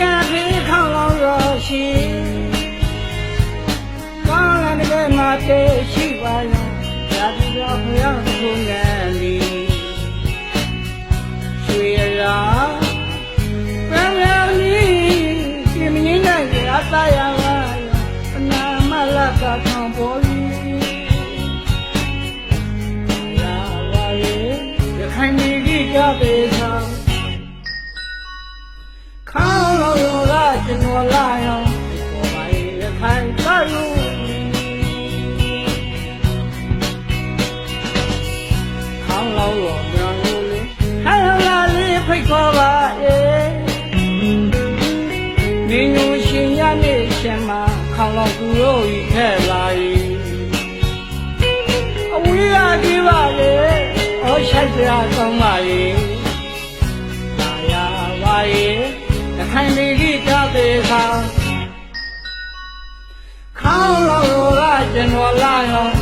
ကံဖေးခေါင်းလောရောရှိကောင်းလည်းတကယ်မှတည်းရှိပါရဲ့ရာဒီတော်ဘုရားကိုငန်လီရွှေရာပန်းရလီဒီမင်းနဲ့ရတာရပါအနာမလကခံပေါ်လီရာဝါရဲ့ရခိုင်ပြည်ကြီးကြပေဆောင် ခေါင်းလုံးရောမြန်လို့လေခိုင်လာလေးဖိတ်ခေါ်ပါရဲ့နေညူရှင်ရနေရှင်မှာခေါင်းလုံးသူတို့ဤထဲလာ၏အဝေးရကြည့်ပါလေဩရှိုက်ကြကောင်းပါရဲ့လာရပါရဲ့တခိုင်လေးကြီးကြသေးခါခေါင်းလုံးကကျွန်တော်လာရော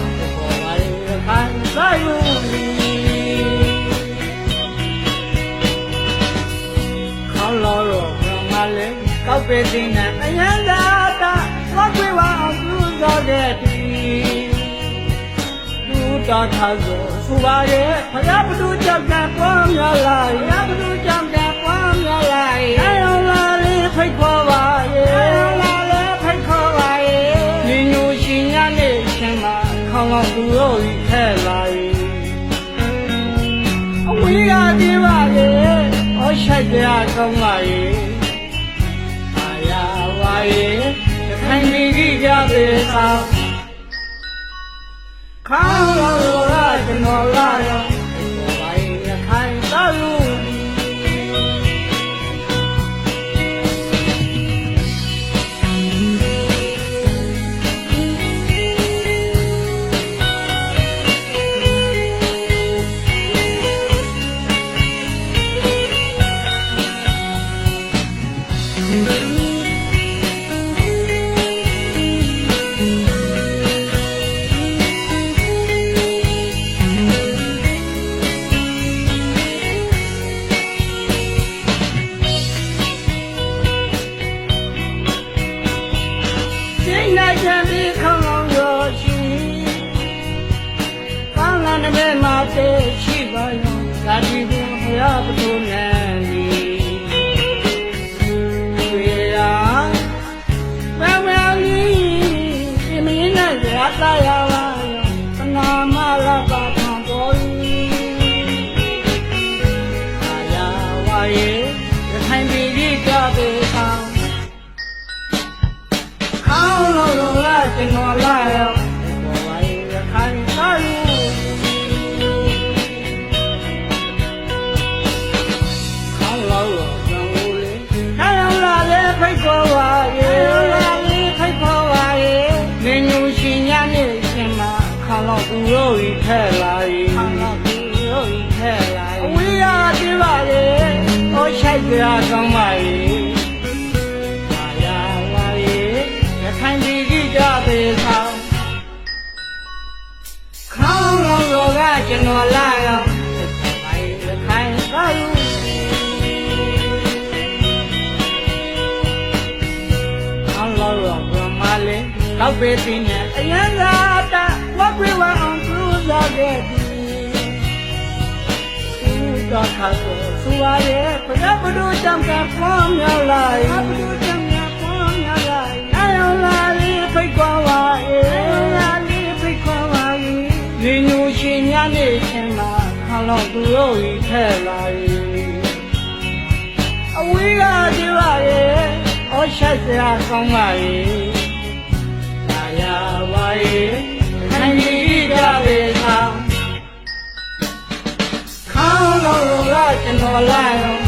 ပဲတင်နဲ့အရန်သာတာဝတ်ပြေဝအောင်သူတော်တဲ့တီသူတော်ထားဆိုစူပါရဲ့ဖယားဘသူကြောင့်ကပွားများလာဖယားဘသူကြောင့်ကပွားများလာအဲရောလာလေးဖိတ်ခေါ်ပါရဲ့အဲရောလာလေးဖိတ်ခေါ်ပါရဲ့ညီညူရှင်ရနဲ့ရှင်မှာခေါင်းအောင်သူတို့ဤထဲလာရဲ့အဝေးရသေးပါရဲ့ဟောရှိုက်ကြကောင်းပါရဲ့အာရပါ ရဲ့တခိုင်ကြီးကြီးကြသေးသာခေါင်းတော်ကကျွန်တော်လာ စိတ်နဲ့ချမ်းပြီးခေါင်းကောင်းရောရှိကောင်းလာတဲ့မှာတည်းရှိပါရောသာတိဘုရားပထုနဲ့ ထဲလာရဲ့ခေါင်းလုံးသူတို့ဤထဲလာရဲ့အဝေးရပြေးပါရဲ့ဟောရှိုက်ကြကောင်းပါရဲ့ပါရပါရဲ့ရခိုင်ပြည်ကြီးကြသေးဆောင်ခေါင်းလုံးရောကကျွန်တော်လာရောပါရခိုင်သာယူခေါင်းလုံးရောဘမလေးတော့ပေတင်နဲ့အရန်သာတာဝက်ွေဝအောင် သူစားခဲ့ဒီတော့ခါဆိုသူပါရဲ့ဘုရားဘုဒ္ဓကြောင့်ကပွားများလာရဲ့ဘုဒ္ဓကြောင့်ကပွားများလာရဲ့အယောလာလေးဖိတ်ခေါ်ပါရဲ့အယောလာလေးဖိတ်ခေါ်ပါရဲ့ညီညူရှင်များနေရှင်မှာခေါင်းလုံးသူတို့ဤထဲလာရဲ့အဝေးကကြပါရဲ့အော်ရှိုက်စရာကောင်းပါ ဆောင်ခေါင်းလုံးကကျွန်တော်လာရော